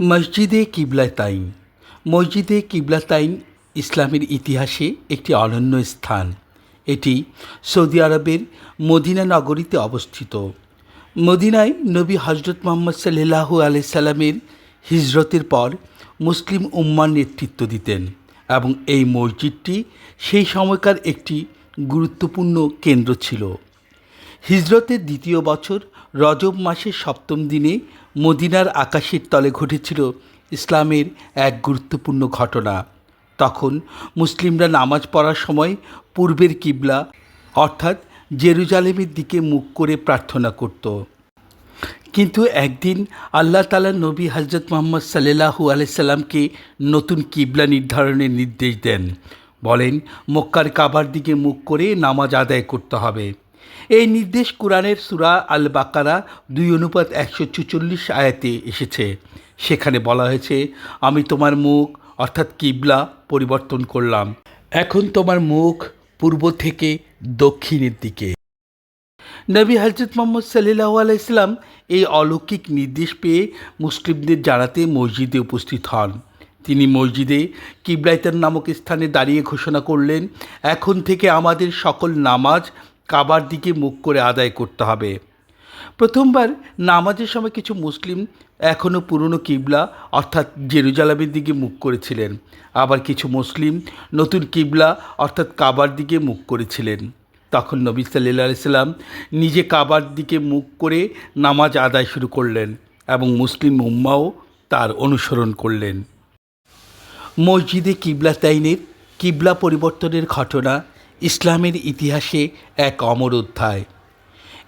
মসজিদে কিবলাতাইন মসজিদে কিবলাতাইন ইসলামের ইতিহাসে একটি অনন্য স্থান। এটি সৌদি আরবের মদিনা নগরীতে অবস্থিত। মদিনায় নবী হজরত মোহাম্মদ সাল্লাহু আলি সাল্লামের হিজরতের পর মুসলিম উম্মার নেতৃত্ব দিতেন এবং এই মসজিদটি সেই সময়কার একটি গুরুত্বপূর্ণ কেন্দ্র ছিল। হিজরতের দ্বিতীয় বছর রজব মাসের সপ্তম দিনে মদিনার আকাশের তলে ঘটেছিল ইসলামের এক গুরুত্বপূর্ণ ঘটনা। তখন মুসলিমরা নামাজ পড়ার সময় পূর্বের কিবলা, অর্থাৎ জেরুজালেমের দিকে মুখ করে প্রার্থনা করত। কিন্তু একদিন আল্লাহ তালা নবী হজরত মোহাম্মদ সাল্লাহু আলাইসাল্লামকে নতুন কিবলা নির্ধারণের নির্দেশ দেন। বলেন, মক্কার কাবার দিকে মুখ করে নামাজ আদায় করতে হবে। এই নির্দেশ কোরআনের সুরা আল বাকারা দুই অনুপাত একশো চুচল্লিশ আয়াতে এসেছে। সেখানে বলা হয়েছে, আমি তোমার মুখ, অর্থাৎ কিবলা, পরিবর্তন করলাম। এখন তোমার মুখ পূর্ব থেকে দক্ষিণের দিকে। নবী হজরত মোহাম্মদ সাল্লাহ আলাইসলাম এই অলৌকিক নির্দেশ পেয়ে মুসলিমদের জানাতে মসজিদে উপস্থিত হন। তিনি মসজিদে কিবলাইতার নামক স্থানে দাঁড়িয়ে ঘোষণা করলেন, এখন থেকে আমাদের সকল নামাজ কাবার দিকে মুখ করে আদায় করতে হবে। প্রথমবার নামাজের সময় কিছু মুসলিম এখনও পুরনো কিবলা, অর্থাৎ জেরুজালামের দিকে মুখ করেছিলেন। আবার কিছু মুসলিম নতুন কিবলা, অর্থাৎ কাবার দিকে মুখ করেছিলেন। তখন নবী সাল্লা সাল্লাম নিজে কাবার দিকে মুখ করে নামাজ আদায় শুরু করলেন এবং মুসলিম উম্মাও তার অনুসরণ করলেন। মসজিদে কিবলা তাইনের কিবলা পরিবর্তনের ঘটনা ইসলামের ইতিহাসে এক অমর অধ্যায়।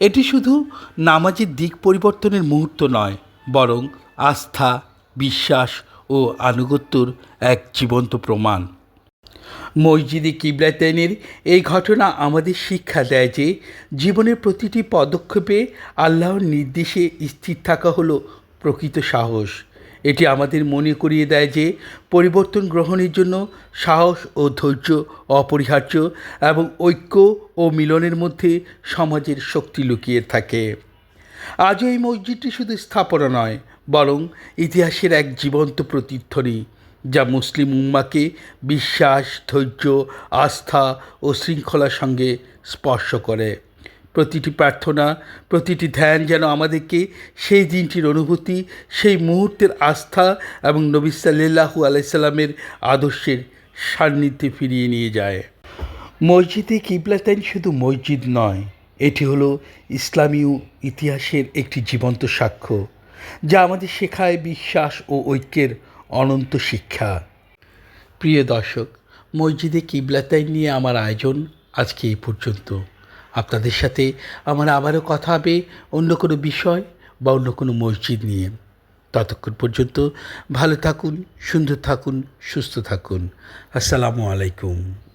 এটি শুধু নামাজের দিক পরিবর্তনের মুহূর্ত নয়, বরং আস্থা, বিশ্বাস ও আনুগত্যর এক জীবন্ত প্রমাণ। মসজিদে কিবলাতাইনের এই ঘটনা আমাদের শিক্ষা দেয় যে, জীবনের প্রতিটি পদক্ষেপে আল্লাহর নির্দেশে স্থির থাকা হলো প্রকৃত সাহস। এটি আমাদের মনে করিয়ে দেয় যে পরিবর্তন গ্রহণের জন্য সাহস ও ধৈর্য অপরিহার্য এবং ঐক্য ও মিলনের মধ্যে সমাজের শক্তি লুকিয়ে থাকে। আজও এই মসজিদটি শুধু স্থাপনা নয়, বরং ইতিহাসের এক জীবন্ত প্রতিধ্বনি, যা মুসলিম উম্মাকে বিশ্বাস, ধৈর্য, আস্থা ও শৃঙ্খলার সঙ্গে স্পর্শ করে। প্রতিটি প্রার্থনা, প্রতিটি ধ্যান যেন আমাদেরকে সেই দিনটির অনুভূতি, সেই মুহূর্তের আস্থা এবং নবী সাল্লাহু আলাইসাল্লামের আদর্শের সান্নিধ্যে ফিরিয়ে নিয়ে যায়। মসজিদে কিবলাতাইন শুধু মসজিদ নয়, এটি হলো ইসলামীয় ইতিহাসের একটি জীবন্ত সাক্ষ্য, যা আমাদের শেখায় বিশ্বাস ও ঐক্যের অনন্ত শিক্ষা। প্রিয় দর্শক, মসজিদে কিবলাতাইন নিয়ে আমার আয়োজন আজকে এই পর্যন্ত। আপনাদের সাথে আমার আবারও কথা হবে অন্য কোনো বিষয় বা অন্য কোনো মসজিদ নিয়ে। ততক্ষণ পর্যন্ত ভালো থাকুন, সুন্দর থাকুন, সুস্থ থাকুন। আসসালামু আলাইকুম।